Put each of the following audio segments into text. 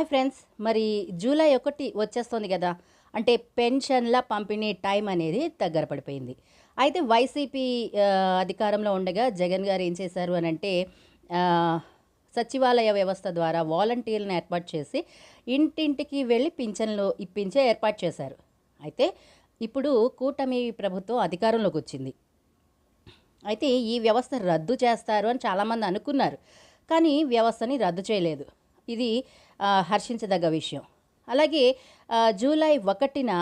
Hi friends. మరి July ఒకటి వచ్చేస్తుంది కదా. అంటే పెన్షన్ల పంపిణీ టైం అనేది దగ్గర పడిపోయింది. అయితే వైసీపీ అధికారంలో ఉండగా జగన్ గారు ఏం చేశారు అని అంటే సచివాలయ వ్యవస్థ ద్వారా వాలంటీర్లను ఏర్పాటు చేసి ఇంటింటికి వెళ్ళి పింఛన్లు ఇప్పించే ఏర్పాటు చేశారు. అయితే ఇప్పుడు కూటమి ప్రభుత్వం అధికారంలోకి వచ్చింది. అయితే ఈ వ్యవస్థ రద్దు చేస్తారు అని చాలామంది అనుకున్నారు. కానీ వ్యవస్థని రద్దు చేయలేదు. ఇది హర్షించదగ్గ విషయం. అలాగే జూలై ఒకటిన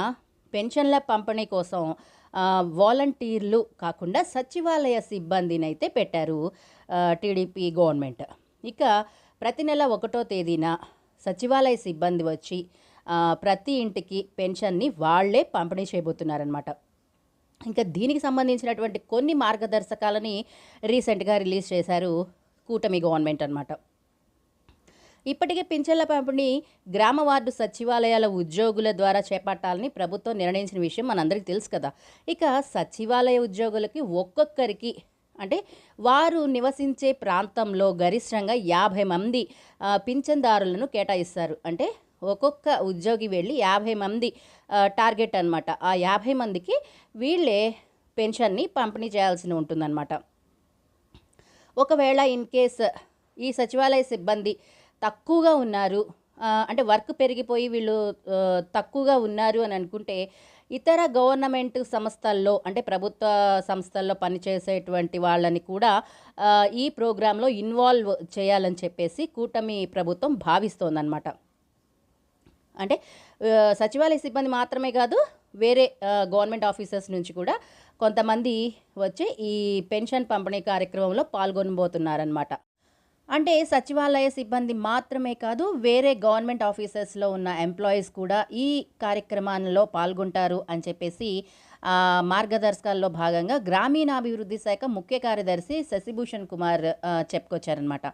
పెన్షన్ల పంపిణీ కోసం వాలంటీర్లు కాకుండా సచివాలయ సిబ్బందిని అయితే పెట్టారు టీడీపీ గవర్నమెంట్. ఇక ప్రతి నెల ఒకటో తేదీన సచివాలయ సిబ్బంది వచ్చి ప్రతి ఇంటికి పెన్షన్ని వాళ్ళే పంపిణీ చేయబోతున్నారనమాట ఇంకా దీనికి సంబంధించినటువంటి కొన్ని మార్గదర్శకాలని రీసెంట్గా రిలీజ్ చేశారు కూటమి గవర్నమెంట్ అనమాట ఇప్పటికే పింఛన్ల పంపిణీ గ్రామ వార్డు సచివాలయాల ఉద్యోగుల ద్వారా చేపట్టాలని ప్రభుత్వం నిర్ణయించిన విషయం మనందరికీ తెలుసు కదా. ఇక సచివాలయ ఉద్యోగులకి ఒక్కొక్కరికి అంటే వారు నివసించే ప్రాంతంలో గరిష్టంగా యాభై మంది పింఛన్దారులను కేటాయిస్తారు. అంటే ఒక్కొక్క ఉద్యోగి వెళ్ళి యాభై మంది టార్గెట్ అనమాట ఆ యాభై మందికి వీళ్ళే పెన్షన్ని పంపిణీ చేయాల్సి ఉంటుందన్నమాట. ఒకవేళ ఇన్ కేస్ ఈ సచివాలయ సిబ్బంది తక్కువగా ఉన్నారు. అంటే వర్క్ పెరిగిపోయి వీళ్ళు తక్కువగా ఉన్నారు అని అనుకుంటే ఇతర గవర్నమెంట్ సంస్థల్లో అంటే ప్రభుత్వ సంస్థల్లో పనిచేసేటువంటి వాళ్ళని కూడా ఈ ప్రోగ్రాంలో ఇన్వాల్వ్ చేయాలని చెప్పేసి కూటమి ప్రభుత్వం భావిస్తోందనమాట అంటే సచివాలయ సిబ్బంది మాత్రమే కాదు వేరే గవర్నమెంట్ ఆఫీసర్స్ నుంచి కూడా కొంతమంది వచ్చి ఈ పెన్షన్ పంపిణీ కార్యక్రమంలో పాల్గొనబోతున్నారనమాట అంటే సచివాలయ సిబ్బంది మాత్రమే కాదు వేరే గవర్నమెంట్ ఆఫీసర్స్లో ఉన్న ఎంప్లాయీస్ కూడా ఈ కార్యక్రమాల్లో పాల్గొంటారు అని చెప్పేసి మార్గదర్శకాల్లో భాగంగా గ్రామీణాభివృద్ధి శాఖ ముఖ్య కార్యదర్శి శశిభూషణ్ కుమార్ చెప్పుకొచ్చారనమాట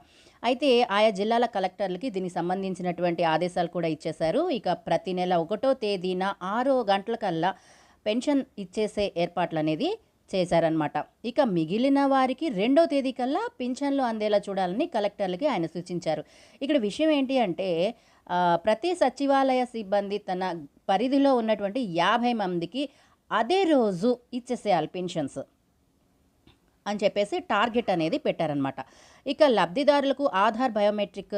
అయితే ఆయా జిల్లాల కలెక్టర్లకి దీనికి సంబంధించినటువంటి ఆదేశాలు కూడా ఇచ్చేశారు. ఇక ప్రతి నెల ఒకటో తేదీన ఆరో గంటలకల్లా పెన్షన్ ఇచ్చేసే ఏర్పాట్లు అనేది చేశారనమాట ఇక మిగిలిన వారికి రెండో తేదీ కల్లా పింఛన్లు అందేలా చూడాలని కలెక్టర్లకి ఆయన సూచించారు. ఇక్కడ విషయం ఏంటి అంటే ప్రతి సచివాలయ సిబ్బంది తన పరిధిలో ఉన్నటువంటి యాభై మందికి అదే రోజు ఇచ్చేసేయాలి పెన్షన్స్ అని చెప్పేసి టార్గెట్ అనేది పెట్టారనమాట ఇక లబ్ధిదారులకు Aadhaar biometric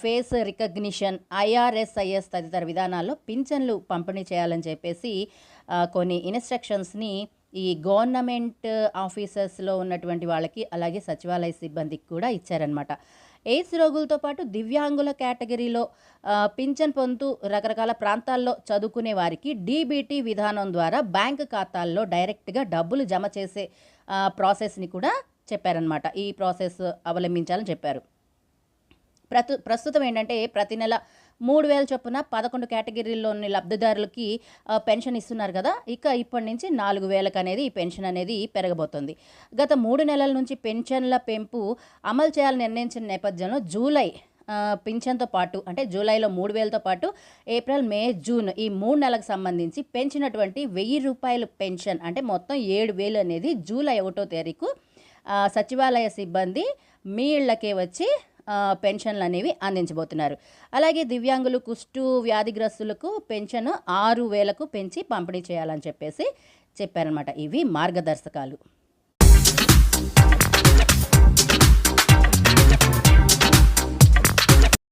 face recognition iris తదితర విధానాల్లో పింఛన్లు పంపిణీ చేయాలని చెప్పేసి కొన్ని ఇన్స్ట్రక్షన్స్ని ఈ గవర్నమెంట్ ఆఫీసర్స్లో ఉన్నటువంటి వాళ్ళకి అలాగే సచివాలయ సిబ్బందికి కూడా ఇచ్చారనమాట ఎయిడ్స్ రోగులతో పాటు దివ్యాంగుల కేటగిరీలో పింఛన్ పొందుతూ రకరకాల ప్రాంతాల్లో చదువుకునే వారికి డీబీటీ విధానం ద్వారా బ్యాంక్ ఖాతాల్లో డైరెక్ట్గా డబ్బులు జమ చేసే ప్రాసెస్ని కూడా చెప్పారనమాట ఈ ప్రాసెస్ అవలంబించాలని చెప్పారు. ప్రతు ప్రస్తుతం ఏంటంటే ప్రతి నెల మూడు వేల చొప్పున పదకొండు కేటగిరీల్లోని లబ్ధిదారులకి పెన్షన్ ఇస్తున్నారు కదా. ఇక ఇప్పటి నుంచి నాలుగు వేలకు అనేది ఈ పెన్షన్ అనేది పెరగబోతుంది. గత మూడు నెలల నుంచి పెన్షన్ల పెంపు అమలు చేయాలని నిర్ణయించిన నేపథ్యంలో జూలై పింఛన్తో పాటు అంటే జూలైలో మూడు వేలతో పాటు ఏప్రిల్ మే జూన్ ఈ మూడు నెలలకు సంబంధించి పెంచినటువంటి వెయ్యి రూపాయలు పెన్షన్ అంటే మొత్తం ఏడు వేలు అనేది జూలై ఒకటో తారీఖు సచివాలయ సిబ్బంది మీ ఇళ్ళకే వచ్చి పెన్షన్లు అనేవి అందించబోతున్నారు. అలాగే దివ్యాంగులు కుష్టు వ్యాధిగ్రస్తులకు పెన్షన్ ఆరు వేలకు పెంచి పంపిణీ చేయాలని చెప్పేసి చెప్పారనమాట ఇవి మార్గదర్శకాలు.